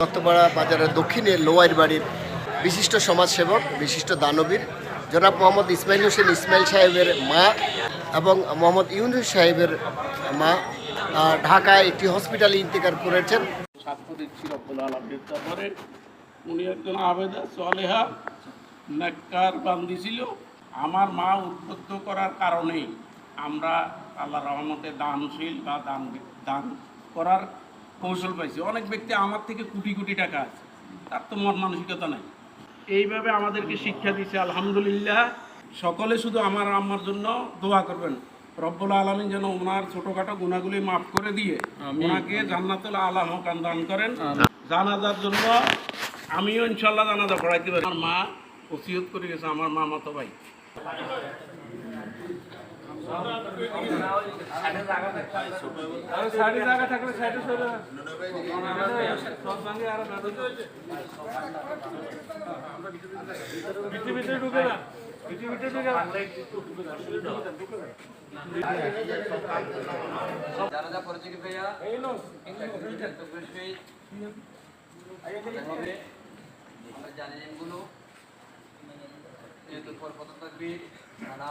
রক্তপাড়া বাজারের দক্ষিণে লোয়ার বাড়ির বিশিষ্ট সমাজসেবক, বিশিষ্ট দানবীর, জনাব মোহাম্মদ ইসমাইল হোসেন ইসমাইল সাহেবের মা এবং মোহাম্মদ ইউনুস সাহেবের মা ঢাকায় একটি হসপিটালে ইন্তেকার করেছেন। উনি একজন আবেদা, সলেহা, নেককার বান্দি ছিল। আমার মা উদ্বুদ্ধ করার কারণেই আমরা আল্লাহ রহমতে দানশীল বা দান দান করার কৌশল পাইছি। অনেক ব্যক্তি আমার থেকে কোটি কোটি টাকা আছে। তার তো মন মানসিকতা নাই। এইভাবে আমাদেরকে শিক্ষা দিচ্ছে আলহামদুলিল্লাহ। সকলে শুধু আমার আম্মার জন্য দোয়া করবেন। রব্বুল আলমিন যেন ওনার ছোটোখাটো গুণাগুলি মাফ করে দিয়ে ওনাকে জান্নাতুল মকান দান করেন। জানাজার জন্য আমিও ইনশাল্লাহ জানাজা পড়াইতে পারি। আমার মা ওসিয়ত করে গেছে আমার মা মাতো ভাই। জানি এগুলো যেহেতু পর থাকবে খানা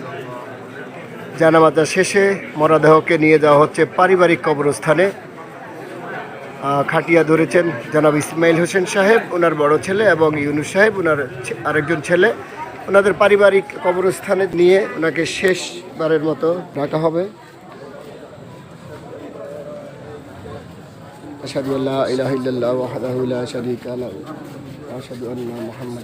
জানামাজা শেষে মরদেহকে নিয়ে যাওয়া হচ্ছে পারিবারিক কবরস্থানে। খাটিয়া ধরেছেন জনাব ইসমাইল হোসেন সাহেব, ওনার বড় ছেলে, এবং ইউনুস সাহেব, ওনার আরেকজন ছেলে। ওনাদের পারিবারিক কবরস্থানে নিয়ে ওনাকে শেষবারের মতো ডাকা হবে। আশহাদু আল্লা ইলাহা ইল্লাল্লাহ ওয়াহদাহু লা শারীকা আন্না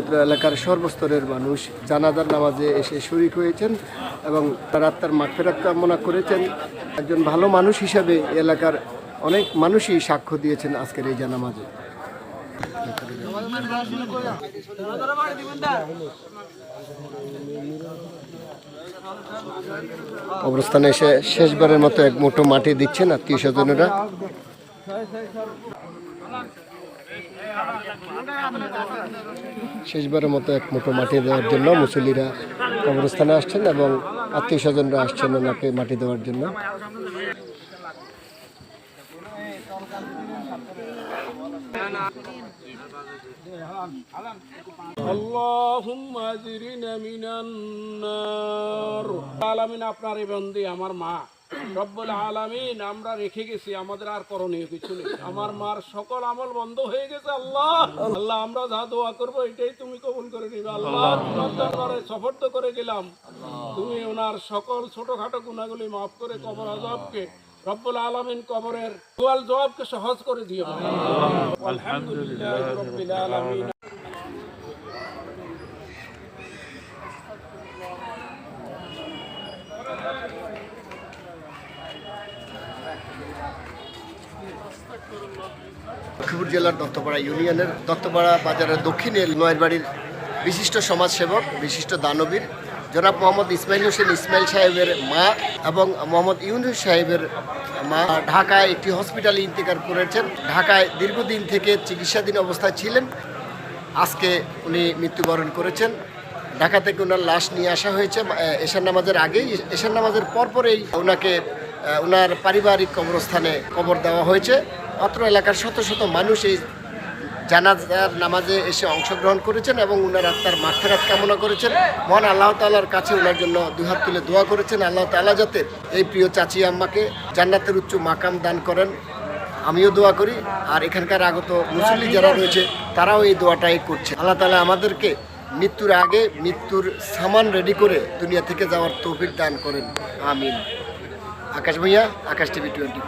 অত্র এলাকার সর্বস্তরের মানুষ জানাজার নামাজে এসে শরিক হয়েছেন এবং তার আত্মার মাগফিরাত কামনা করেছেন। একজন ভালো মানুষ হিসাবে এলাকার অনেক মানুষই সাক্ষ্য দিয়েছেন আজকের এই জানামাজে অবস্থানে এসে শেষবারের মতো এক মুঠো মাটি দিচ্ছেন আত্মীয় স্বজনেরা। শেষবারের মতো এক মুঠো মাটি দেওয়ার জন্য মুসল্লিরা কবরস্থানে আসছেন এবং আত্মীয় স্বজনরা আসছেন ওনাকে মাটি দেওয়ার জন্য। আপনার এই বন্দি আমার মা। রব্বুল আলামিন আমরা রেখে গেছি আমাদের আর করণীয় কিছু নেই। আমার মার সকল আমল বন্ধ হয়ে গেছে আল্লাহ। আল্লাহ আমরা যা দোয়া করব এটাই তুমি কবুল করে নিবে আল্লাহ। তোমার দরবারে সফর্দ করে গেলাম। তুমি ওনার সকল ছোটখাটো গুণাগুলি মাফ করে কবর আজবকে রব্বুল আলামিন কবরের জবাবকে সহজ করে দিও। আলহামদুলিল্লাহ রব্বিল আলামিন। লক্ষ্মীপুর জেলার দত্তপাড়া ইউনিয়নের দত্তপাড়া বাজারের দক্ষিণে নয়ের বাড়ির বিশিষ্ট সমাজসেবক, বিশিষ্ট দানবীর, জনাব মোহাম্মদ ইসমাইল হোসেন ইসমাইল সাহেবের মা এবং মোহাম্মদ ইউনুস সাহেবের মা ঢাকায় একটি হসপিটালে ইন্তেকার করেছেন। ঢাকায় দীর্ঘদিন থেকে চিকিৎসাধীন অবস্থায় ছিলেন। আজকে উনি মৃত্যুবরণ করেছেন। ঢাকা থেকে ওনার লাশ নিয়ে আসা হয়েছে। এশার নামাজের আগেই, এশার নামাজের পরপরেই ওনাকে ওনার পারিবারিক কবরস্থানে কবর দেওয়া হয়েছে। অত্র এলাকার শত শত মানুষ এই জানাজার নামাজে এসে অংশগ্রহণ করেছেন এবং উনার আত্মার মাগফিরাত কামনা করেছেন। মহান আল্লাহ তাআলার কাছে ওনার জন্য দুহাত তুলে দোয়া করেছেন। আল্লাহ তাআলা যাতে এই প্রিয় চাচি আম্মাকে জান্নাতের উচ্চ মাকাম দান করেন। আমিও দোয়া করি। আর এখানকার আগত মুসল্লি যারা রয়েছে, তারাও এই দোয়াটাই করছে আল্লাহ তালা আমাদেরকে মৃত্যুর আগে মৃত্যুর সামান রেডি করে দুনিয়া থেকে যাওয়ার তৌফিক দান করেন। আমিন। আকাশ ভাইয়া আকাশ টিভি টোয়েন্টি